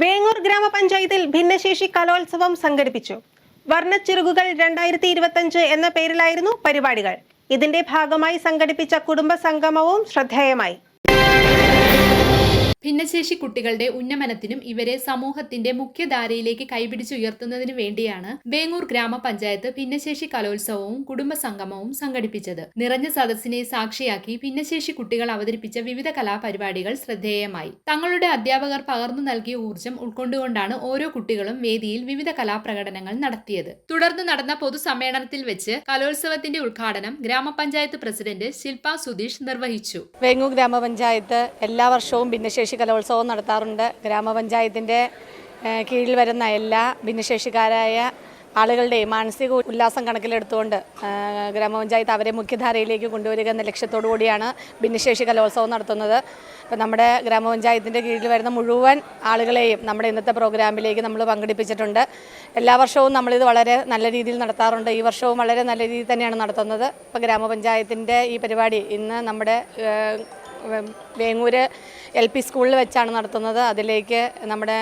വേങ്ങൂർ ഗ്രാമപഞ്ചായത്തിൽ ഭിന്നശേഷി കലോത്സവം സംഘടിപ്പിച്ചു. വർണച്ചിറുകുകൾ രണ്ടായിരത്തി ഇരുപത്തഞ്ച് എന്ന പേരിലായിരുന്നു പരിപാടികൾ. ഇതിന്റെ ഭാഗമായി സംഘടിപ്പിച്ച കുടുംബ സംഗമവും ശ്രദ്ധേയമായി. ഭിന്നശേഷി കുട്ടികളുടെ ഉന്നമനത്തിനും ഇവരെ സമൂഹത്തിന്റെ മുഖ്യധാരയിലേക്ക് കൈപിടിച്ചുയർത്തുന്നതിനു വേണ്ടിയാണ് വേങ്ങൂർ ഗ്രാമപഞ്ചായത്ത് ഭിന്നശേഷി കലോത്സവവും കുടുംബ സംഗമവും സംഘടിപ്പിച്ചത്. നിറഞ്ഞ സദസ്സിനെ സാക്ഷിയാക്കി ഭിന്നശേഷി കുട്ടികൾ അവതരിപ്പിച്ച വിവിധ കലാപരിപാടികൾ ശ്രദ്ധേയമായി. തങ്ങളുടെ അധ്യാപകർ പകർന്നു നൽകിയ ഊർജം ഉൾക്കൊണ്ടുകൊണ്ടാണ് ഓരോ കുട്ടികളും വേദിയിൽ വിവിധ കലാപ്രകടനങ്ങൾ നടത്തിയത്. തുടർന്ന് നടന്ന പൊതുസമ്മേളനത്തിൽ വെച്ച് കലോത്സവത്തിന്റെ ഉദ്ഘാടനം ഗ്രാമപഞ്ചായത്ത് പ്രസിഡന്റ് ശില്പ സുധീഷ് നിർവഹിച്ചു. വേങ്ങൂർ ഗ്രാമപഞ്ചായത്ത് എല്ലാ വർഷവും ഭിന്നശേഷി കലോത്സവം നടത്താറുണ്ട്. ഗ്രാമപഞ്ചായത്തിന്റെ കീഴിൽ വരുന്ന എല്ലാ ഭിന്നശേഷിക്കാരായ ആളുകളുടെയും മാനസിക ഉല്ലാസം കണക്കിലെടുത്തുകൊണ്ട് ഗ്രാമപഞ്ചായത്ത് അവരെ മുഖ്യധാരയിലേക്ക് കൊണ്ടുവരിക എന്ന ലക്ഷ്യത്തോടു കൂടിയാണ് ഭിന്നശേഷി കലോത്സവം നടത്തുന്നത്. അപ്പോൾ നമ്മുടെ ഗ്രാമപഞ്ചായത്തിന്റെ കീഴിൽ വരുന്ന മുഴുവൻ ആളുകളെയും നമ്മുടെ ഇന്നത്തെ പ്രോഗ്രാമിലേക്ക് നമ്മൾ പങ്കെടുപ്പിച്ചിട്ടുണ്ട്. എല്ലാ വർഷവും നമ്മളിത് വളരെ നല്ല രീതിയിൽ നടത്താറുണ്ട്. ഈ വർഷവും വളരെ നല്ല രീതിയിൽ തന്നെയാണ് നടത്തുന്നത്. ഇപ്പോൾ ഗ്രാമപഞ്ചായത്തിന്റെ ഈ പരിപാടി ഇന്ന് നമ്മുടെ വേങ്ങൂര് എൽ പി സ്കൂളിൽ വെച്ചാണ് നടത്തുന്നത്. അതിലേക്ക് നമ്മുടെ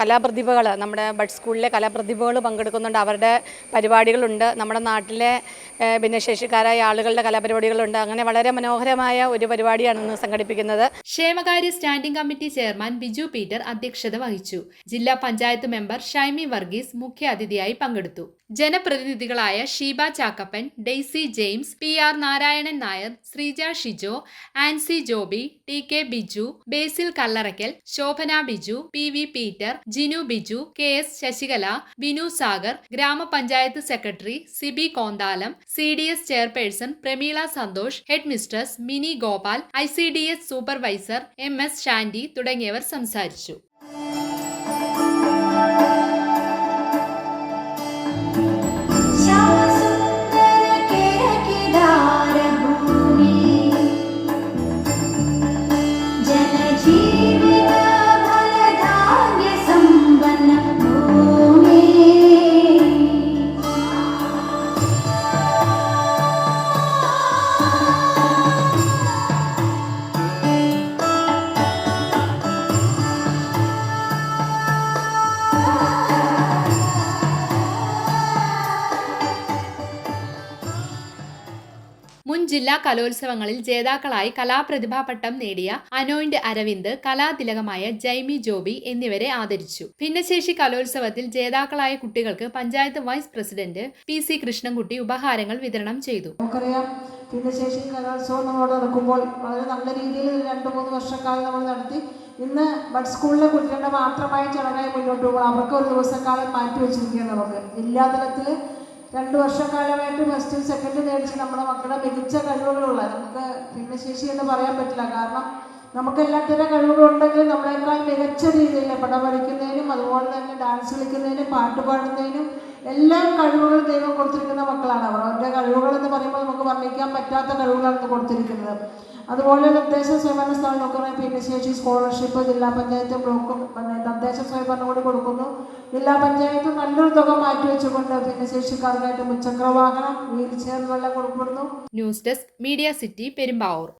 കലാപ്രതിഭകൾ നമ്മുടെ ബഡ് സ്കൂളിലെ കലാപ്രതിഭകൾ പങ്കെടുക്കുന്നുണ്ട്. അവരുടെ പരിപാടികളുണ്ട്. നമ്മുടെ നാട്ടിലെ ഭിന്നശേഷിക്കാരായ ആളുകളുടെ കലാപരിപാടികളുണ്ട്. അങ്ങനെ വളരെ മനോഹരമായ ഒരു പരിപാടിയാണ് ഇന്ന് സംഘടിപ്പിക്കുന്നത്. ക്ഷേമകാര്യ standing committee chairman Biju Peter അധ്യക്ഷത വഹിച്ചു. ജില്ലാ പഞ്ചായത്ത് മെമ്പർ ഷൈമി വർഗീസ് മുഖ്യ അതിഥിയായി പങ്കെടുത്തു. ജനപ്രതിനിധികളായ Sheeba Chackappan Daisy James P R Narayanan Nair Sreeja Shijo Ancy Joby T K Biju Basil Kallarakkal Shobhana Biju P V Peter Jinu Biju K S Sasikala Binu Sagar ഗ്രാമപഞ്ചായത്ത് secretary Siby Konthalam C D S chairperson Prameela Santhosh headmistress Mini Gopal I C D S supervisor M S Shandy തുടങ്ങിയവർ സംസാരിച്ചു. ജില്ലാ കലോത്സവങ്ങളിൽ ജേതാക്കളായി കലാപ്രതിഭാ പട്ടം നേടിയ അനോയിന്റ് അരവിന്ദ് കലാതിലകമായ ജൈമി ജോബി എന്നിവരെ ആദരിച്ചു. ഭിന്നശേഷി കലോത്സവത്തിൽ ജേതാക്കളായ കുട്ടികൾക്ക് panchayat vice president P C Krishnankutty ഉപഹാരങ്ങൾ വിതരണം ചെയ്തു. ഭിന്നശേഷി കലോത്സവം നടക്കുമ്പോൾ വളരെ നല്ല രീതിയിൽ രണ്ട് മൂന്ന് വർഷക്കാലം നമ്മൾ നടത്തി. ഇന്ന് ബഡ് സ്കൂളിലെ കുട്ടികളുടെ മാത്രമായി ചടങ്ങായി മുന്നോട്ട് പോകുമ്പോൾ അവർക്ക് ഒരു ദിവസക്കാലം മാറ്റി വെച്ചിരിക്കുകയാണ് നമുക്ക്. ജില്ലാതലത്തിൽ രണ്ട് വർഷക്കാലമായിട്ട് ഫസ്റ്റും സെക്കൻഡും മേടിച്ച് നമ്മുടെ മക്കളുടെ മികച്ച കഴിവുകളുള്ള നമുക്ക് ഭിന്നശേഷി എന്ന് പറയാൻ പറ്റില്ല. കാരണം നമുക്ക് എല്ലാത്തരം കഴിവുകളുണ്ടെങ്കിലും നമ്മളെക്കാൾ മികച്ച രീതിയിൽ പടം വരയ്ക്കുന്നതിനും അതുപോലെ തന്നെ ഡാൻസ് കളിക്കുന്നതിനും പാട്ട് പാടുന്നതിനും എല്ലാ കഴിവുകളും ദൈവം കൊടുത്തിരിക്കുന്ന മക്കളാണ്. അവർ അവരുടെ കഴിവുകൾ എന്ന് പറയുമ്പോൾ നമുക്ക് വർണിക്കാൻ പറ്റാത്ത കഴിവുകളാണ് കൊടുത്തിരിക്കുന്നത്. അതുപോലെ തദ്ദേശ സ്വയംഭരണ സ്ഥാപനം നോക്കുകയാണെങ്കിൽ ഭിന്നശേഷി സ്കോളർഷിപ്പ് ജില്ലാ പഞ്ചായത്ത് ബ്ലോക്കും തദ്ദേശ സ്വയംഭരണം കൂടി കൊടുക്കുന്നു. ജില്ലാ പഞ്ചായത്ത് നല്ലൊരു തുക മാറ്റിവെച്ചുകൊണ്ട് ഭിന്നശേഷിക്കാർക്കായിട്ട് മുച്ചക്രവാഹനം വീൽ ചെയറുകളെല്ലാം കൊടുക്കുന്നു news desk media city Perumbavoor.